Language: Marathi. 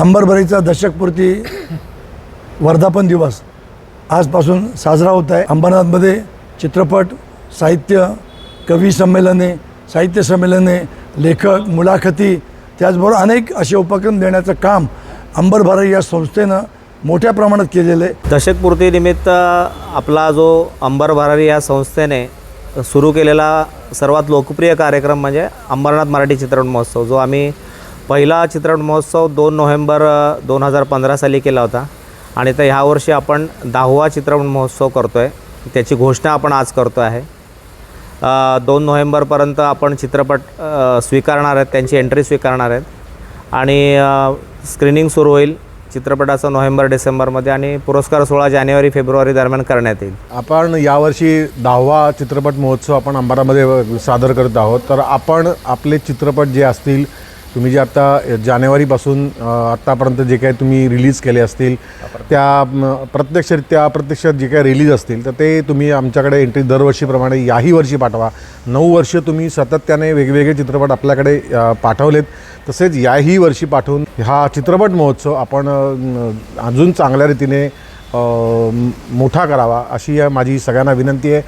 अंबरबरीचा दशकपूर्ती वर्धापन दिवस आजपासून साजरा होत आहे. अंबरनाथमध्ये चित्रपट साहित्य कवी संमेलने साहित्य संमेलने लेखक मुलाखती त्याचबरोबर अनेक असे उपक्रम देण्याचं काम अंबरभरारी या संस्थेनं मोठ्या प्रमाणात केलेलं आहे. दशकपूर्तीनिमित्त आपला जो अंबरभरारी या संस्थेने सुरू केलेला सर्वात लोकप्रिय कार्यक्रम म्हणजे अंबरनाथ मराठी चित्रपट महोत्सव जो आम्ही पहिला चित्रपट महोत्सव दोन नोव्हेंबर दोन हजार पंधरा साली केला होता. आणि तर ह्यावर्षी आपण दहावा चित्रपट महोत्सव करतो आहे त्याची घोषणा आपण आज करतो आहे. दोन नोव्हेंबरपर्यंत आपण चित्रपट स्वीकारणार आहेत. त्यांची एंट्री स्वीकारणार आहेत. आणि स्क्रीनिंग सुरू होईल चित्रपटाचं नोव्हेंबर डिसेंबरमध्ये आणि पुरस्कार सोळा जानेवारी फेब्रुवारी दरम्यान करण्यात येईल. आपण यावर्षी दहावा चित्रपट महोत्सव आपण अंबारामध्ये सादर करत आहोत. तर आपण आपले चित्रपट जे असतील तुम्ही जे आता जानेवारीपासून आत्तापर्यंत जे काही तुम्ही रिलीज केले असतील त्या प्रत्यक्षरित्या अप्रत्यक्ष जे काही रिलीज असतील तर ते तुम्ही आमच्याकडे एंट्री दरवर्षीप्रमाणे याही वर्षी पाठवा. नऊ वर्ष तुम्ही सातत्याने वेगवेगळे चित्रपट आपल्याकडे पाठवलेत. तसेच याही वर्षी पाठवून हा चित्रपट महोत्सव आपण अजून चांगल्या रीतीने मोठा करावा अशी या माझी सगळ्यांना विनंती आहे.